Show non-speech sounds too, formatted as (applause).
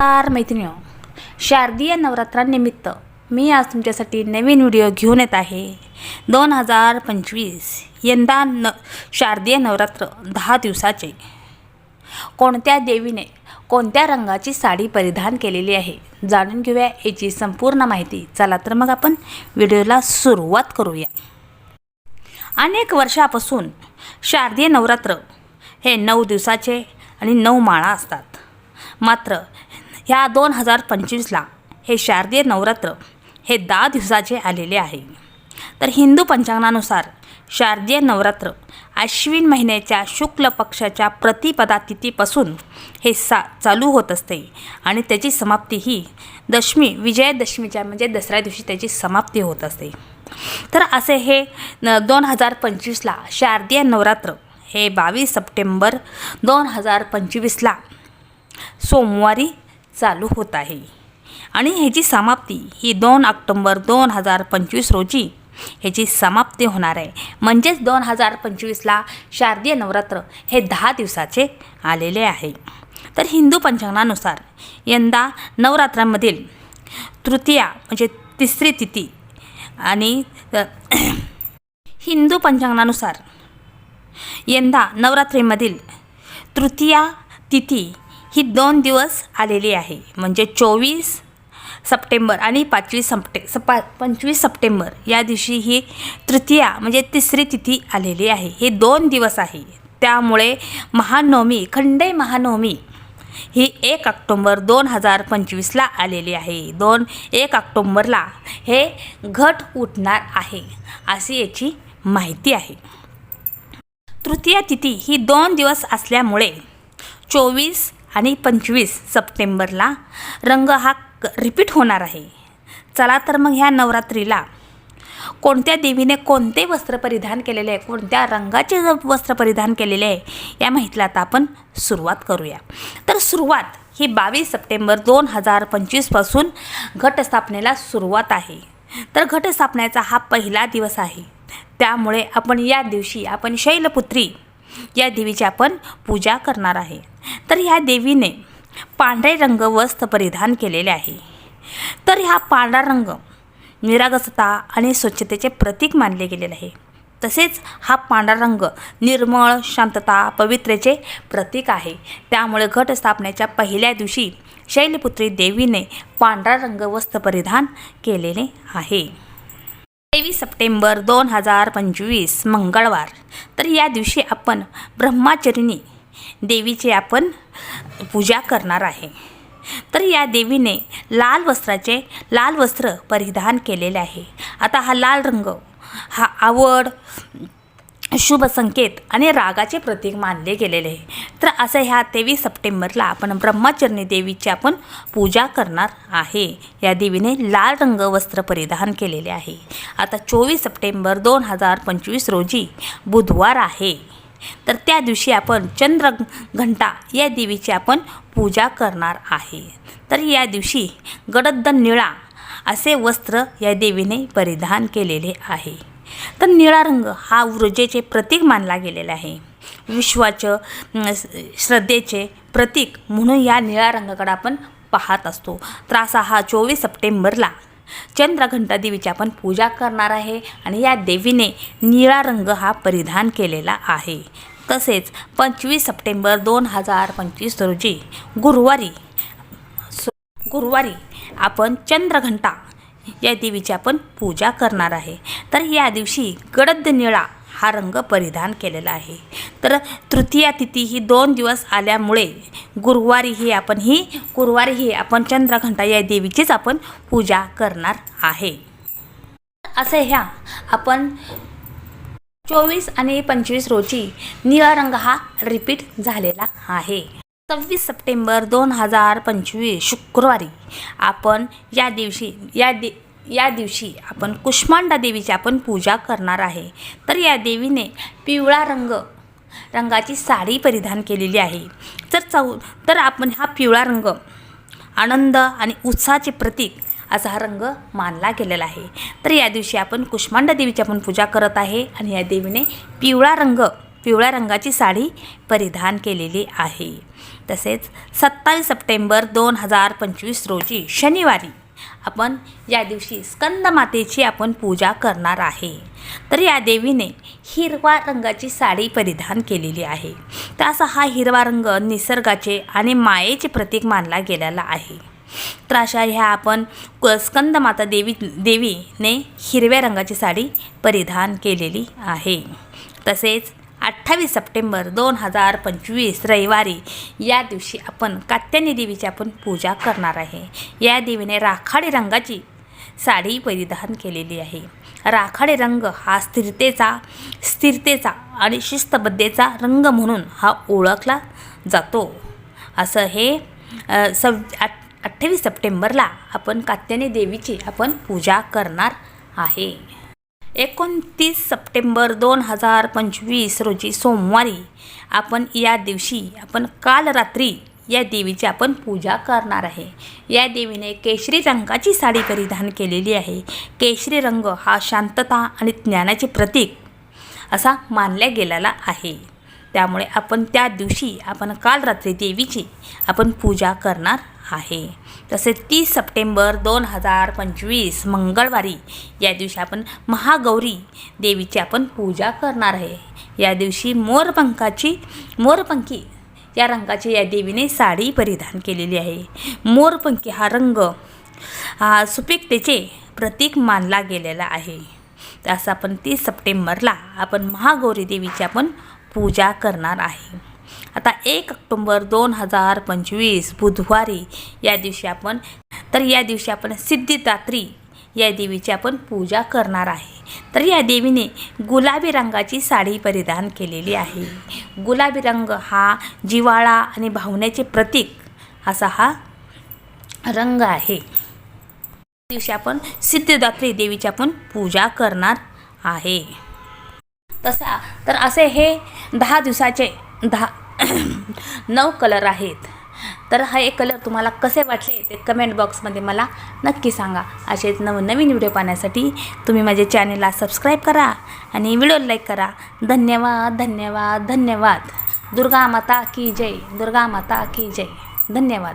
नमस्कार मैत्रिणी शारदीय नवरात्रांनिमित्त मी आज तुमच्यासाठी नवीन व्हिडिओ घेऊन येत आहे. दोन हजार पंचवीस यंदा न शारदीय नवरात्र दहा दिवसाचे. कोणत्या देवीने कोणत्या रंगाची साडी परिधान केलेली आहे जाणून घेऊया याची संपूर्ण माहिती. चला तर मग आपण व्हिडिओला सुरुवात करूया. अनेक वर्षापासून शारदीय नवरात्र हे नऊ दिवसाचे आणि नऊ माळा असतात. मात्र ह्या दोन हजार पंचवीसला हे शारदीय नवरात्र हे दहा दिवसाचे आलेले आहे. तर हिंदू पंचांगानुसार शारदीय नवरात्र आश्विन महिन्याच्या शुक्ल पक्षाच्या प्रतिपदा तिथीपासून हे सा चालू होत असते आणि त्याची समाप्ती ही दशमी विजयादशमीच्या म्हणजे दसऱ्या दिवशी त्याची समाप्ती होत असते. तर असे हे दोन हजार पंचवीसला शारदीय नवरात्र हे बावीस सप्टेंबर दोन हजार पंचवीसला सोमवारी चालू होत आहे. आणि ह्याची समाप्ती ही दोन ऑक्टोंबर दोन हजार पंचवीस रोजी ह्याची समाप्ती होणार आहे. म्हणजेच दोन हजार पंचवीसला शारदीय नवरात्र हे दहा दिवसाचे आलेले आहे. तर हिंदू पंचांगानुसार यंदा नवरात्रांमधील तृतीया म्हणजे तिसरी तिथी आणि (clears throat) हिंदू पंचांगानुसार यंदा नवरात्रीमधील तृतीया तिथी ही दोन दिवस आलेली आहे. म्हणजे चोवीस सप्टेंबर आणि पाचवीस सप्टे सपा पंचवीस सप्टेंबर या दिवशी ही तृतीया म्हणजे तिसरी तिथी आलेली आहे. हे दोन दिवस आहे. त्यामुळे महानवमी खंडे महानवमी ही एक ऑक्टोंबर दोन हजार पंचवीसला आलेली आहे. दोन एक ऑक्टोंबरला हे घट उठणार आहे अशी याची माहिती आहे. तृतीया तिथी ही दोन दिवस असल्यामुळे चोवीस आणि पंचवीस सप्टेंबरला रंग हा क- रिपीट होणार आहे. चला तर मग ह्या नवरात्रीला कोणत्या देवीने कोणते वस्त्र परिधान केलेले आहे कोणत्या रंगाचे वस्त्र परिधान केलेले आहे या माहितीला आता आपण सुरुवात करूया. तर सुरुवात ही बावीस सप्टेंबर दोन हजार पंचवीसपासून घटस्थापनेला सुरुवात आहे. तर घटस्थापनेचा हा पहिला दिवस आहे. त्यामुळे आपण या दिवशी आपण शैलपुत्री या देवीची आपण पूजा करणार आहे. तर ह्या देवीने पांढरे रंग वस्त्र परिधान केलेले आहे. तर ह्या पांढरा रंग निरागसता आणि स्वच्छतेचे प्रतीक मानले गेलेले आहे. तसेच हा पांढरा रंग निर्मळ शांतता पवित्रेचे प्रतीक आहे. त्यामुळे घट स्थापनेच्या पहिल्या दिवशी शैलपुत्री देवीने पांढरा रंग वस्त्र परिधान केलेले आहे. तेवीस सप्टेंबर दोन हजार पंचवीस मंगळवार. तर या दिवशी आपण ब्रह्माचरिणी देवीचे आपण पूजा करणार आहे. तर या देवीने लाल वस्त्राचे लाल वस्त्र परिधान केलेले आहे. आता हा लाल रंग हा आवड शुभ संकेत आणि रागाचे प्रतीक मानले गेलेले. आहे तर असं ह्या तेवीस सप्टेंबरला आपण ब्रह्मचरणी देवीची आपण पूजा करणार आहे. या देवीने लाल रंग वस्त्र परिधान केलेले आहे. आता चोवीस सप्टेंबर दोन हजार पंचवीस रोजी बुधवार आहे. तर त्या दिवशी आपण चंद्र घंटा या देवीची आपण पूजा करणार आहे. तर या दिवशी गडद्द निळा असे वस्त्र या देवीने परिधान केलेले आहे. तर निळा रंग हा ऊर्जेचे प्रतीक मानला गेलेला आहे. विश्वाचं श्रद्धेचे प्रतीक म्हणून या निळ्या रंगाकडे आपण पाहत असतो. तर असा हा चोवीस सप्टेंबरला चंद्रघंटा देवीची आपण पूजा करणार आहे आणि या देवीने निळा रंग हा परिधान केलेला आहे. तसेच पंचवीस सप्टेंबर दोन हजार पंचवीस रोजी गुरुवारी गुरुवारी आपण चंद्रघंटा या देवीची आपण पूजा करणार आहे. तर या दिवशी गडद निळा हा रंग परिधान केलेला आहे. तर तृतीया तिथी ही दोन दिवस आल्यामुळे गुरुवारी ही आपण ही गुरुवारी ही आपण चंद्रघंटा या देवीचीच आपण पूजा करणार आहे. असे ह्या आपण चोवीस आणि पंचवीस रोजी निळा रंग हा रिपीट झालेला आहे. सव्वीस सप्टेंबर दोन हजार पंचवीस शुक्रवारी आपण या दिवशी या दे या दिवशी आपण कुष्मांडा देवीची आपण पूजा करणार आहे. तर या देवीने पिवळा रंग रंगाची साडी परिधान केलेली आहे. तर चौ तर आपण हा पिवळा रंग आनंद आणि उत्साहाचे प्रतीक असा हा रंग मानला गेलेला आहे. तर या दिवशी आपण कुष्मांडा देवीची आपण पूजा करत आहे आणि या देवीने पिवळा रंग पिवळ्या रंगाची साडी परिधान केलेली आहे. तसेच सत्तावीस सप्टेंबर दोन हजार पंचवीस रोजी शनिवारी आपण या दिवशी स्कंदमातेची आपण पूजा करणार आहे. तर या देवीने हिरवा रंगाची साडी परिधान केलेली आहे. तर असा हा हिरवा रंग निसर्गाचे आणि मायेचे प्रतीक मानला गेलेला आहे. तर अशा ह्या आपण क- स्कंदमाता देवी देवीने हिरव्या रंगाची साडी परिधान केलेली आहे. तसेच अठ्ठावीस सप्टेंबर दोन हजार पंचवीस रविवारी या दिवशी आपण कात्यायनी देवीची आपण पूजा करणार आहे. या देवीने राखाडी रंगाची साडी परिधान केलेली आहे. राखाडी रंग हा स्थिरतेचा स्थिरतेचा आणि शिस्तबद्धतेचा रंग म्हणून हा ओळखला जातो. असं हे सव आठ अठ्ठावीस सप्टेंबरला आपण कात्यायनी देवीची आपण पूजा करणार आहे. एकोणतीस सप्टेंबर दोन हजार पंचवीस रोजी सोमवारी आपण या दिवशी आपण काल रात्री या देवीची आपण पूजा करणार आहे. या देवीने केशरी रंगाची साडी परिधान केलेली आहे. केशरी रंग हा शांतता आणि ज्ञानाचे प्रतीक असा मानला गेलेला आहे. त्यामुळे आपण त्या दिवशी आपण काल रात्री देवीची आपण पूजा करणार आहे. तसेच तीस सप्टेंबर दोन हजार पंचवीस मंगळवारी या दिवशी आपण महागौरी देवीची आपण पूजा करणार आहे. या दिवशी मोरपंखाची मोरपंखी या रंगाची या देवीने साडी परिधान केलेली आहे. मोरपंखी हा रंग हा सुपिकतेचे प्रतीक मानला गेलेला आहे. तर असं आपण तीस सप्टेंबरला आपण महागौरी देवीची आपण पूजा करणार आहे. आता एक ऑक्टोंबर दोन हजार पंचवीस बुधवारी या दिवशी आपण तर या दिवशी आपण सिद्धिदात्री या देवीची आपण पूजा करणार आहे. तर या देवीने गुलाबी रंगाची साडी परिधान केलेली आहे. गुलाबी रंग हा जिवाळा आणि भावनेचे प्रतीक असा हा रंग आहे. दिवशी आपण सिद्धिदात्री देवीची आपण पूजा करणार आहे. तसा तर असे हे दहा दिवसाचे दहा (clears throat) नऊ कलर आहेत. तर हा एक कलर तुम्हाला कसे वाटले ते कमेंट बॉक्समध्ये मला नक्की सांगा. असेच नवनवीन व्हिडिओ पाहण्यासाठी तुम्ही माझे चॅनेलला सबस्क्राईब करा आणि व्हिडिओ लाईक करा. धन्यवाद धन्यवाद धन्यवाद. दुर्गा माता की जय दुर्गा माता की जय. धन्यवाद.